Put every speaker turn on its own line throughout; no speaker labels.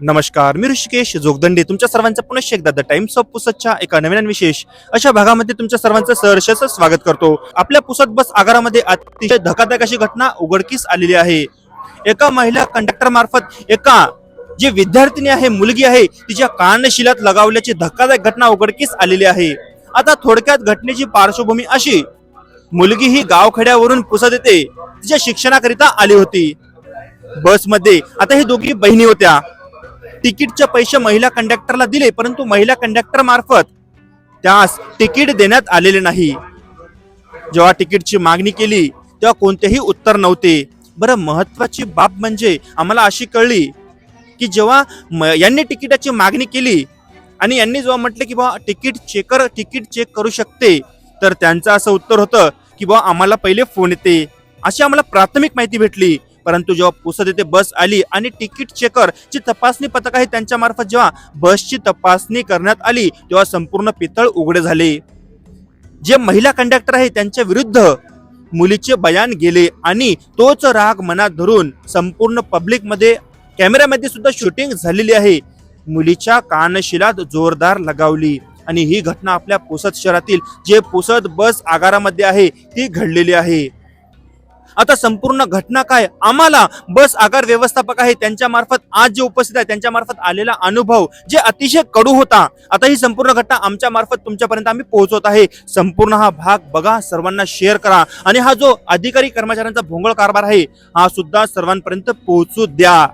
नमस्कार मी ऋषिकेश जोगदंडे. तुमच्या सर्वांचं पुनश्च एकदा द टाइम्स ऑफ पुसदच्या एका नवीन आणि विशेष अशा भागामध्ये तुमच्या सर्वांचं सहर्षच स्वागत करतो. आपल्या पुसद बस आगारामध्ये अतिशय धकाधक अशी घटना उघडकीस आलेली आहे. एका महिला कंडक्टर मार्फत एका जी विद्यार्थिनी आहे मुलगी आहे तिच्या कानशिलात लगावल्याची धक्कादायक घटना उघडकीस आलेली आहे. आता थोडक्यात घटनेची पार्श्वभूमी अशी. मुलगी ही गावखेड्यावरून पुसद येते. तिच्या शिक्षणाकरिता आली होती. बसमध्ये आता ही दोघी बहिणी होत्या. तिकीटचे पैसे महिला कंडक्टरला दिले परंतु महिला कंडक्टर मार्फत त्यास तिकीट देण्यात आलेले नाही. जेव्हा तिकीटची मागणी केली तेव्हा कोणतेही उत्तर नव्हते. बरं महत्वाची बाब म्हणजे आम्हाला अशी कळली की जेव्हा म- यांनी तिकिटाची मागणी केली आणि यांनी जेव्हा म्हटलं की बा तिकीट चेकर तिकीट चेक करू शकते तर त्यांचं असं उत्तर होतं की बा आम्हाला पहिले फोन येते. अशी आम्हाला प्राथमिक माहिती भेटली. परंतु जेव्हा पुसद येथे बस आली आणि तिकीट चेकर जी तपासणी पथक आहे त्यांच्या मार्फत जेव्हा बसची तपासणी करण्यात आली तेव्हा संपूर्ण पितळ उघडे झाले. जे महिला कंडक्टर आहे त्यांच्या विरुद्ध मुलीचे बयान गेले आणि तोच राग मनात धरून संपूर्ण पब्लिकमध्ये कॅमेऱ्यामध्ये सुद्धा शूटिंग झालेली आहे. मुलीच्या कानशिलात जोरदार लगावली आणि ही घटना आपल्या पुसद शहरातील जे पुसद बस आगारामध्ये आहे ती घडलेली आहे. आता संपूर्ण घटना काय? आम्हाला बस आगार व्यवस्थापक आहे त्यांच्या मार्फत आज जे उपस्थित आहे त्यांच्या मार्फत आलेला अनुभव जे अतिशय कडू होता आता ही संपूर्ण घटना आमच्या मार्फत तुमच्यापर्यंत आम्ही पोहोचवत आहे. संपूर्ण हा भाग बघा सर्वांना शेअर करा. आणि हा जो अधिकारी कर्मचाऱ्यांचा भोंगळ कारभार आहे हा सुद्धा सर्वांपर्यंत पोहोचू द्या.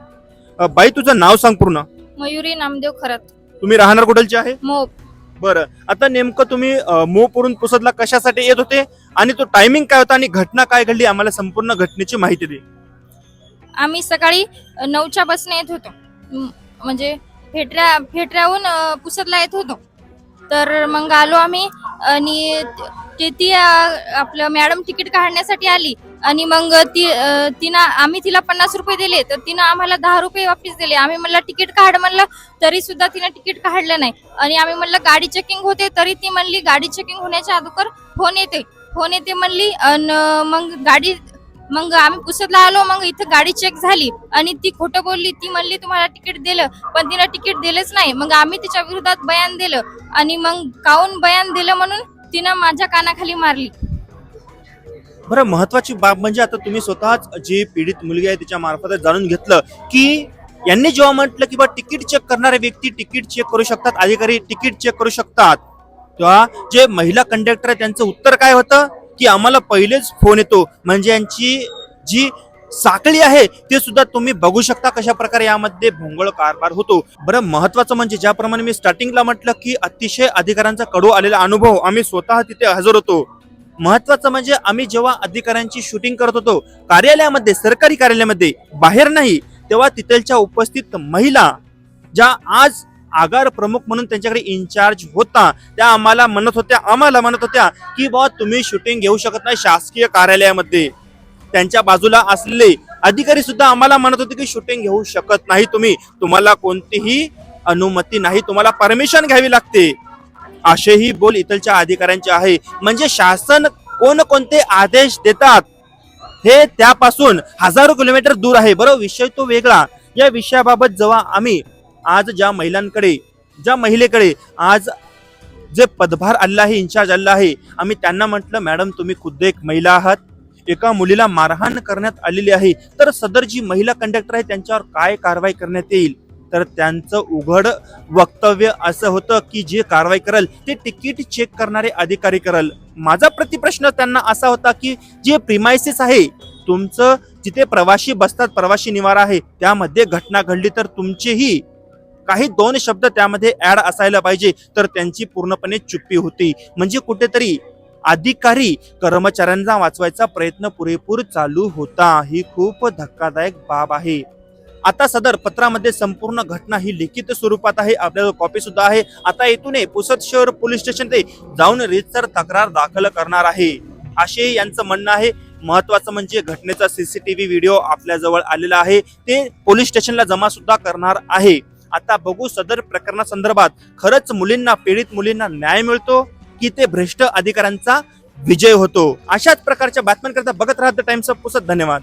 बाई तुझं नाव सांग पूर्ण.
मयुरी नामदेव खरत.
तुम्ही राहणार कुठलचे आहे?
मोप.
बरं. आता नेमकं तुम्ही अ, मोहपुरून पुसदला कशासाठी येत होते? आणि तो टायमिंग काय होता आणि घटना काय घडली आम्हाला संपूर्ण घटनेची माहिती दे.
आम्ही सकाळी नऊच्या बसने येत होतो. म- म्हणजे फेटऱ्या फेटऱ्याहून अ, पुसदला येत होतो. तर मग आलो आम्ही आणि ते ती अ, आपलं मॅडम तिकीट काढण्यासाठी आली. आणि मग ती अ, तिनं आम्ही तिला पन्नास रुपये दिले. तर तिनं आम्हाला दहा रुपये वापस दिले. आम्ही म्हणलं तिकीट काढ म्हणलं तरी सुद्धा तिनं तिकीट काढलं नाही. आणि आम्ही म्हणलं गाडी चेकिंग होते तरी ती म्हणली गाडी चेकिंग होण्याच्या अगोदर फोन येते फोन येते म्हणली आणि मग गाडी मग आम्ही पुसतला आलो मग इथं गाडी चेक झाली. आणि ती खोटं बोलली ती म्हणली तुम्हाला तिकीट दिलं. पण तिनं तिकीट दिलंच नाही. मग आम्ही तिच्या विरोधात बयान दिलं. आणि मग काऊन बयान दिलं म्हणून तिनं माझ्या कानाखाली मारली.
बरं महत्वाची बाब म्हणजे आता तुम्ही स्वतःच जी पीडित मुलगी आहे तिच्या मार्फत जाणून घेतलं की यांनी जेव्हा म्हटलं की बा तिकीट चेक करणारे व्यक्ती तिकीट चेक करू शकतात अधिकारी तिकीट चेक करू शकतात. तेव्हा जे महिला कंडक्टर आहे त्यांचं उत्तर काय होतं? की आम्हाला पहिलेच फोन येतो. म्हणजे यांची जी साखळी आहे ते सुद्धा तुम्ही बघू शकता कशा प्रकारे यामध्ये भोंगळ कारभार होतो. बरं महत्वाचं म्हणजे ज्याप्रमाणे मी स्टार्टिंगला म्हटलं की अतिशय अधिकाऱ्यांचा कडू आलेला अनुभव. आम्ही स्वतः तिथे हजर होतो. महत्वाचं म्हणजे आम्ही जेव्हा अधिकाऱ्यांची शूटिंग करत होतो कार्यालयामध्ये सरकारी कार्यालयामध्ये बाहेर नाही तेव्हा तिथलच्या उपस्थित महिला ज्या आज आगार प्रमुख म्हणून त्यांच्याकडे इन्चार्ज होता. त्या आम्हाला म्हणत होत्या आम्हाला म्हणत होत्या की बा तुम्ही शूटिंग घेऊ शकत नाही शासकीय कार्यालयामध्ये. त्यांच्या बाजूला असलेले अधिकारी सुद्धा आम्हाला म्हणत होते की शूटिंग घेऊ शकत नाही तुम्ही. तुम्हाला कोणतीही अनुमती नाही तुम्हाला परमिशन घ्यावी लागते. असेही बोल इथलच्या अधिकाऱ्यांचे आहे. म्हणजे शासन कोणकोणते आदेश देतात हे त्यापासून हजारो किलोमीटर दूर आहे. बरोबर विषय तो वेगळा. या विषयाबाबत जेव्हा आम्ही आज ज्या महिलांकडे ज्या महिलेकडे आज जे पदभार आलेला आहे इन्चार्ज आलेला आहे आम्ही त्यांना म्हटलं मॅडम तुम्ही खुद्द एक महिला आहात. एका मुलीला मारहाण करण्यात आलेली आहे. तर सदर जी महिला कंडक्टर आहे त्यांच्यावर काय कारवाई करण्यात येईल? तर त्यांचं उघड वक्तव्य असं होतं की जे कारवाई करल ते तिकीट चेक करणारे अधिकारी करल. माझा प्रतिप्रश्न त्यांना असा होता की जे प्रिमायसिस आहे तुमचं जिथे प्रवासी बसतात प्रवासी निवारा आहे त्यामध्ये घटना घडली तर तुमचेही काही दोन शब्द त्यामध्ये ऍड असायला पाहिजे तर त्यांची पूर्णपणे चुप्पी होती. म्हणजे कुठेतरी अधिकारी कर्मचाऱ्यांना वाचवायचा प्रयत्न पुरेपूर चालू होता. ही खूप धक्कादायक बाब आहे. आता सदर पत्रामध्ये संपूर्ण घटना ही लिखित स्वरूपात आहे. आपल्याला कॉपी सुद्धा आहे. आता येथून पुसद शहर पोलीस स्टेशन ते जाऊन रीतसर तक्रार दाखल करणार आहे. असे यांचं म्हणणं आहे. महत्वाचं म्हणजे घटनेचा सीसीटीव्ही व्हिडिओ आपल्याजवळ आलेला आहे. ते पोलीस स्टेशनला जमा सुद्धा करणार आहे. आता बघू सदर प्रकरणासंदर्भात खरंच मुलींना पीडित मुलींना न्याय मिळतो की ते भ्रष्ट अधिकाऱ्यांचा विजय होतो? अशाच प्रकारच्या बातम्यांकरता बघत राहत टाइम्स ऑफ पुसत धन्यवाद.